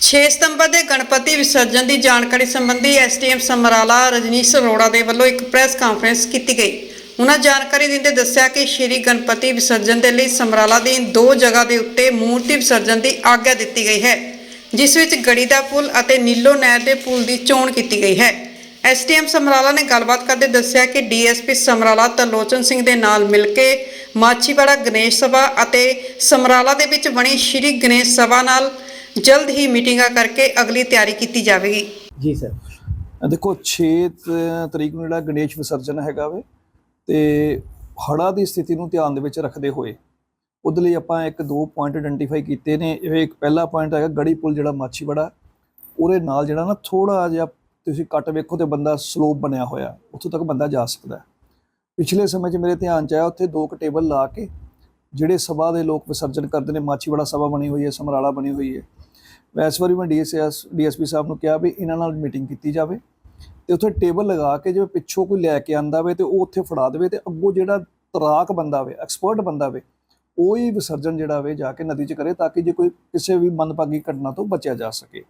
6 ਸਤੰਬਰ ਦੇ ਗਣਪਤੀ ਵਿਸਰਜਨ ਦੀ ਜਾਣਕਾਰੀ ਸੰਬੰਧੀ ਐਸਡੀਐਮ ਸਮਰਾਲਾ ਰਜਨੀਸ਼ ਅਰੋੜਾ ਦੇ ਵੱਲੋਂ ਇੱਕ ਪ੍ਰੈਸ ਕਾਨਫਰੰਸ ਕੀਤੀ ਗਈ। ਉਹਨਾਂ ਜਾਣਕਾਰੀ ਦਿੰਦੇ ਦੱਸਿਆ ਕਿ ਸ਼੍ਰੀ ਗਣਪਤੀ ਵਿਸਰਜਨ ਦੇ ਲਈ ਸਮਰਾਲਾ ਦੀ ਦੋ ਜਗ੍ਹਾ ਦੇ ਉੱਤੇ ਮੂਰਤੀ ਵਿਸਰਜਨ ਦੀ ਆਗਿਆ ਦਿੱਤੀ ਗਈ ਹੈ, ਜਿਸ ਵਿੱਚ ਗੜੀ ਦਾ ਪੁਲ ਅਤੇ ਨੀਲੋ ਨਹਿਰ ਦੇ ਪੁਲ ਦੀ ਚੋਣ ਕੀਤੀ ਗਈ ਹੈ। ਐਸਡੀਐਮ ਸਮਰਾਲਾ ਨੇ ਗੱਲਬਾਤ ਕਰਦੇ ਦੱਸਿਆ ਕਿ ਡੀਐਸਪੀ ਸਮਰਾਲਾ ਤਰਲੋਚਨ ਸਿੰਘ ਦੇ ਨਾਲ ਮਿਲ ਕੇ ਮਾਛੀਵਾੜਾ ਗਣੇਸ਼ ਸਭਾ ਅਤੇ ਸਮਰਾਲਾ ਦੇ ਵਿੱਚ ਬਣੀ ਸ਼੍ਰੀ ਗਣੇਸ਼ ਸਭਾ ਨਾਲ ਜਲਦ ਹੀ ਮੀਟਿੰਗਾਂ ਕਰਕੇ ਅਗਲੀ ਤਿਆਰੀ ਕੀਤੀ ਜਾਵੇਗੀ। ਜੀ ਸਰ। ਦੇਖੋ 6 ਤ- ਤਰੀਕ ਨੂੰ ਜਿਹੜਾ ਗਣੇਸ਼ ਵਿਸਰਜਨ ਹੈਗਾ ਵੇ ਤੇ ਹੜ੍ਹਾਂ ਦੀ ਸਥਿਤੀ ਨੂੰ ਧਿਆਨ ਦੇ ਵਿੱਚ ਰੱਖਦੇ ਹੋਏ ਉਹਦੇ ਲਈ ਆਪਾਂ ਇੱਕ ਦੋ ਪੁਆਇੰਟ ਆਇਡੈਂਟੀਫਾਈ ਕੀਤੇ ਨੇ। ਇਹ ਇੱਕ ਪਹਿਲਾ ਪੁਆਇੰਟ ਹੈਗਾ ਗੜੀ ਪੁਲ ਜਿਹੜਾ ਮਾਛੀਵਾੜਾ ਉਹਦੇ ਨਾਲ ਜਿਹੜਾ ਨਾ ਥੋੜਾ ਜਿਹਾ ਤੁਸੀਂ ਕੱਟ ਵੇਖੋ ਤੇ ਬੰਦਾ ਸਲੋਪ ਬਣਿਆ ਹੋਇਆ ਉੱਥੋਂ ਤੱਕ ਬੰਦਾ ਜਾ ਸਕਦਾ। ਪਿਛਲੇ ਸਮੇਂ 'ਚ ਮੇਰੇ ਧਿਆਨ 'ਚ ਆਇਆ ਉੱਥੇ ਦੋ ਕੁ ਟੇਬਲ ਲਾ ਕੇ ਜਿਹੜੇ ਸਭਾ ਦੇ ਲੋਕ ਵਿਸਰਜਨ ਕਰਦੇ ਨੇ, ਮਾਛੀਵਾੜਾ ਸਭਾ ਬਣੀ ਹੋਈ ਹੈ, ਸਮਰਾਲਾ ਬਣੀ ਹੋਈ ਹੈ। ਮੈਂ ਇਸ ਵਾਰੀ ਮੈਂ ਡੀਐਸਐਸ, ਡੀਐਸਪੀ ਸਾਹਿਬ ਨੂੰ ਕਿਹਾ ਵੀ ਇਹਨਾਂ ਨਾਲ ਮੀਟਿੰਗ ਕੀਤੀ ਜਾਵੇ ਤੇ ਉੱਥੇ ਟੇਬਲ ਲਗਾ ਕੇ ਜਿਵੇਂ ਪਿੱਛੋਂ ਕੋਈ ਲੈ ਕੇ ਆਂਦਾ ਵੇ ਤੇ ਉਹ ਉੱਥੇ ਫੜਾ ਦੇਵੇ ਤੇ ਅੱਗੋਂ ਜਿਹੜਾ ਤਰਾਕ ਬੰਦਾ ਵੇ, ਐਕਸਪਰਟ ਬੰਦਾ ਵੇ, ਉਹ ਹੀ ਵਿਸਰਜਨ ਜਿਹੜਾ ਵੇ ਜਾ ਕੇ ਨਦੀ 'ਚ ਕਰੇ ਤਾਂ ਕਿ ਜੇ ਕੋਈ ਕਿਸੇ ਵੀ ਮੰਦਭਾਗੀ ਘਟਨਾ ਤੋਂ ਬਚਿਆ ਜਾ ਸਕੇ।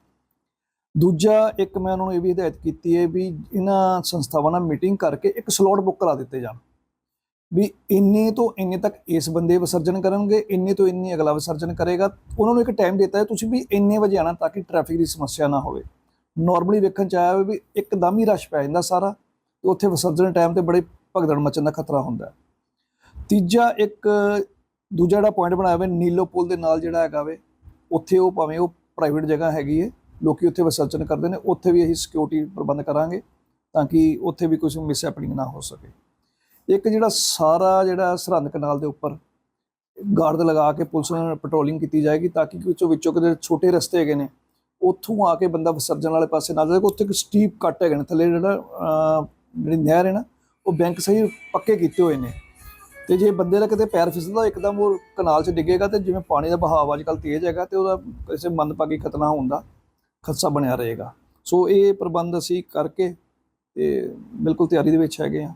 ਦੂਜਾ ਇੱਕ ਮੈਂ ਉਹਨਾਂ ਨੂੰ ਇਹ ਵੀ ਹਦਾਇਤ ਕੀਤੀ ਹੈ ਵੀ ਇਹਨਾਂ ਸੰਸਥਾਵਾਂ ਨਾਲ ਮੀਟਿੰਗ ਕਰਕੇ ਇੱਕ ਸਲੋਟ ਬੁੱਕ ਕਰਾ ਦਿੱਤੇ ਜਾਣ। ਵੀ ਇੰਨੇ ਤੋਂ ਇੰਨੇ ਤੱਕ ਇਸ ਬੰਦੇ ਵਿਸਰਜਨ ਕਰਨਗੇ, ਇੰਨੇ ਤੋਂ ਇੰਨੇ ਅਗਲਾ ਵਿਸਰਜਨ ਕਰੇਗਾ, ਉਹਨਾਂ ਨੂੰ ਇੱਕ ਟਾਈਮ ਦਿੱਤਾ ਹੈ ਤੁਸੀਂ ਵੀ ਇੰਨੇ ਵਜੇ ਆਣਾ ਤਾਂ ਕਿ ਟ੍ਰੈਫਿਕ ਦੀ ਸਮੱਸਿਆ ਨਾ ਹੋਵੇ। ਨਾਰਮਲੀ ਵੇਖਣ ਚ ਆਇਆ ਵੀ ਇੱਕਦਮ ਹੀ ਰਸ਼ ਪੈ ਜਾਂਦਾ ਸਾਰਾ ਤੇ ਉੱਥੇ ਵਿਸਰਜਨ ਟਾਈਮ ਤੇ ਬੜੇ ਭਗਦੜ ਮਚਣ ਦਾ ਖਤਰਾ ਹੁੰਦਾ ਤੀਜਾ ਇੱਕ, ਦੂਜਾ ਜਿਹੜਾ ਪੁਆਇੰਟ ਬਣਾਇਆ ਹੋਇਆ ਨੀਲੋ ਪੁਲ ਦੇ ਨਾਲ ਜਿਹੜਾ ਹੈਗਾ ਵੇ, ਉੱਥੇ ਉਹ ਭਾਵੇਂ ਉਹ ਪ੍ਰਾਈਵੇਟ ਜਗ੍ਹਾ ਹੈਗੀ ਹੈ ਲੋਕੀ ਉੱਥੇ ਵਿਸਰਜਨ ਕਰਦੇ ਨੇ, ਉੱਥੇ ਵੀ ਅਸੀਂ ਸਿਕਿਉਰਿਟੀ ਪ੍ਰਬੰਧ ਕਰਾਂਗੇ ਤਾਂ ਕਿ ਉੱਥੇ ਵੀ ਕੁਝ ਮਿਸ ਹੈਪਨਿੰਗ ਨਾ ਹੋ ਸਕੇ। ਇੱਕ ਜਿਹੜਾ ਸਾਰਾ ਜਿਹੜਾ ਸਰਹੰਦ ਕਨਾਲ ਦੇ ਉੱਪਰ ਗਾਰਡ ਲਗਾ ਕੇ ਪੁਲਿਸ ਨਾਲ ਪੈਟਰੋਲਿੰਗ ਕੀਤੀ ਜਾਏਗੀ ਤਾਂ ਕਿ ਵਿੱਚੋਂ ਵਿੱਚੋਂ ਕਿਤੇ ਛੋਟੇ ਰਸਤੇ ਹੈਗੇ ਨੇ, ਉੱਥੋਂ ਆ ਕੇ ਬੰਦਾ ਵਿਸਰਜਨ ਵਾਲੇ ਪਾਸੇ ਨਾ ਜਾਵੇ। ਉੱਥੇ ਇੱਕ ਸਟੀਪ ਕੱਟ ਹੈਗੇ ਨੇ। ਥੱਲੇ ਜਿਹੜਾ ਜਿਹੜੀ ਨਹਿਰ ਹੈ ਨਾ, ਉਹ ਬੈਂਕ ਸਹੀ ਪੱਕੇ ਕੀਤੇ ਹੋਏ ਨੇ। ਤੇ ਜੇ ਬੰਦੇ ਦਾ ਕਿਤੇ ਪੈਰ ਫਿਸਲਦਾ, ਇੱਕਦਮ ਉਹ ਕਨਾਲ 'ਚ ਡਿੱਗੇਗਾ ਤੇ ਜਿਵੇਂ ਪਾਣੀ ਦਾ ਬਹਾਵ ਅੱਜ ਕੱਲ੍ਹ ਤੇਜ਼ ਹੈਗਾ ਤੇ ਉਹਦਾ ਕਿਸੇ ਮੰਦਭਾਗੀ ਖਤਰਾ ਹੋਣ ਦਾ ਖਦਸ਼ਾ ਬਣਿਆ ਰਹੇਗਾ। ਸੋ ਇਹ ਪ੍ਰਬੰਧ ਅਸੀਂ ਕਰਕੇ ਤੇ ਬਿਲਕੁਲ ਤਿਆਰੀ ਦੇ ਵਿੱਚ ਹੈਗੇ ਆ